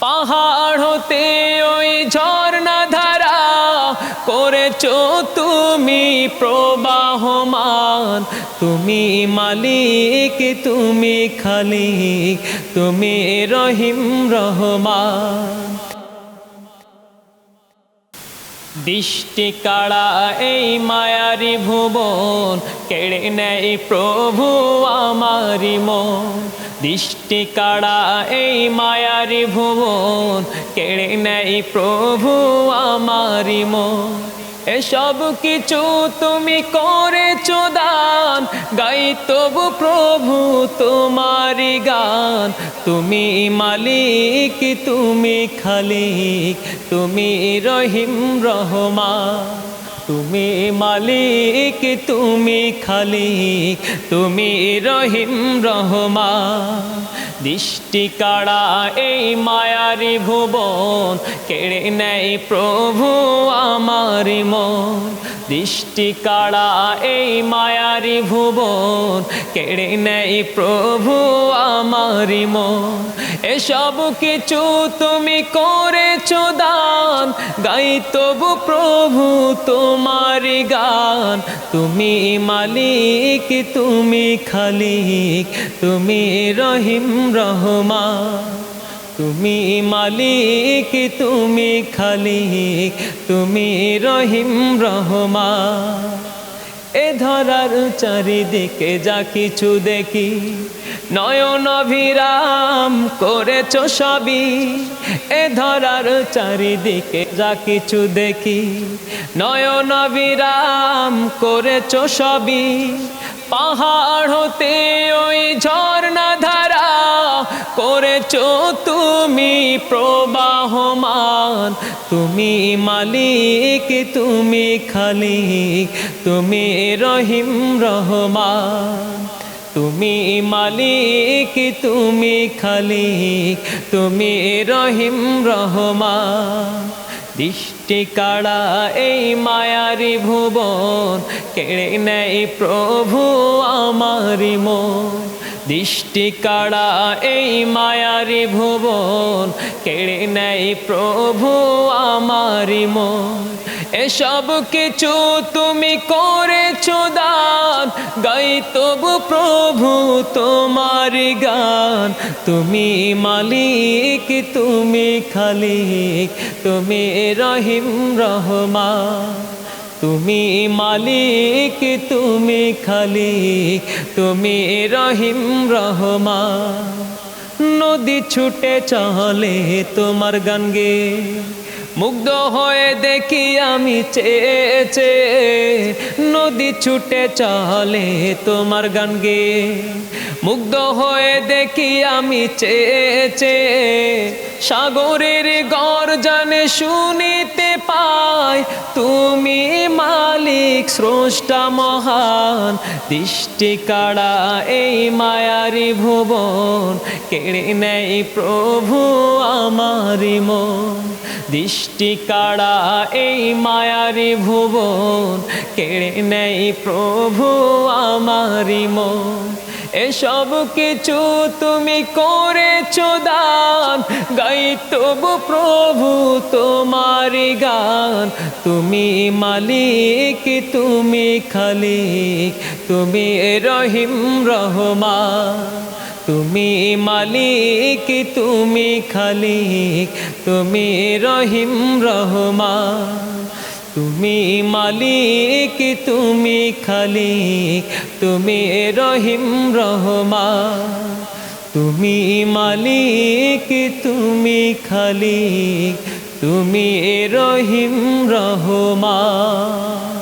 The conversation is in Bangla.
পাহাড় হতে ওই ঝর্ণা ধারা করেছ তুমি প্রবাহমান। তুমি মালিক, তুমি খালিক, তুমি রহিম রহমান। দৃষ্টি কাড়া এই মায়ারি ভুবন, কেড়ে নেয় প্রভু আমারি মন। দৃষ্টি কাড়া এই মায়ারি ভুবন, কেড়ে নেয় প্রভু আমারি মন। এসব কিছু তুমি করেছ দান, গাই তবু প্রভু তোমারি গান। তুমি মালিক, তুমি খালিক, তুমি রহিম রহমা তুমি মালিক, তুমি খালিক, তুমি রহিম রহমান। দৃষ্টি কাড়া এই মায়ারি ভুবন, কেড়ে নেয় প্রভু আমারি মন। দৃষ্টি কাড়া এই মায়ারি ভুবন, কেড়ে নেয় প্রভু আমারি মন। এসব কিছু তুমি করেছ দান গাই তবু প্রভু তোমার গান। তুমি মালিক, তুমি খালিক, তুমি রহিম রহমান। তুমি মালিক, তুমি খালিক, তুমি রহিম রহমান। এ ধরার চারিদিকে যা কিছু দেখি, নয়ন অভিরাম করেছ সবই। এ ধরার চারিদিকে যা কিছু দেখি, নয়ন অভিরাম করেছ সবই। পাহাড় হতে ওই ঝর্ণা ধারা করেছ তুমি প্রবাহমান। তুমি মালিক, তুমি খালিক, তুমি রহিম, রহমান। তুমি মালিক, তুমি খালিক, তুমি রহিম, রহমান। দৃষ্টি কাড়া এই মায়ারি ভুবন, কেড়ে নেয় প্রভু আমারি মন। দৃষ্টি কাড়া এই মায়ারি ভুবন, কেড়ে নেই প্রভু আমারি মন। এসব কিছু তুমি করেছ দান, গাই তবু প্রভু তোমার গান। তুমি মালিক, তুমি খালিক, তুমি রহিম রহমান। তুমি মালিক, তুমি খালিক, তুমি রহিম রহমা নদী ছুটে চলে তোমার গান গে। মুগ্ধ হয়ে দেখি আমি চেয়েছে। নদী ছুটে চলে তোমার গান গে। মুগ্ধ হয়ে দেখি আমি চেয়েছে। সাগরের গর্জনে শুনিতে স্রষ্টা মহান, দৃষ্টি কাড়া এই মায়ারি ভুবন, কেড়ে নেই প্রভু আমারি মন। দৃষ্টি কাড়া এই মায়ারি ভুবন, কেড়ে নেই প্রভু আমারি মন। এসব কিছু তুমি করেছ দান গাই, তবু প্রভু তোমারি গান। তুমি মালিক, তুমি খালিক, তুমি রহিম রহমান। তুমি মালিক, তুমি খালিক, তুমি রহিম রহমান। তুমি মালিক, তুমি খালিক, তুমি রহিম রহমান। তুমি মালিক তুমি খালিক তুমি রহিম রহমান।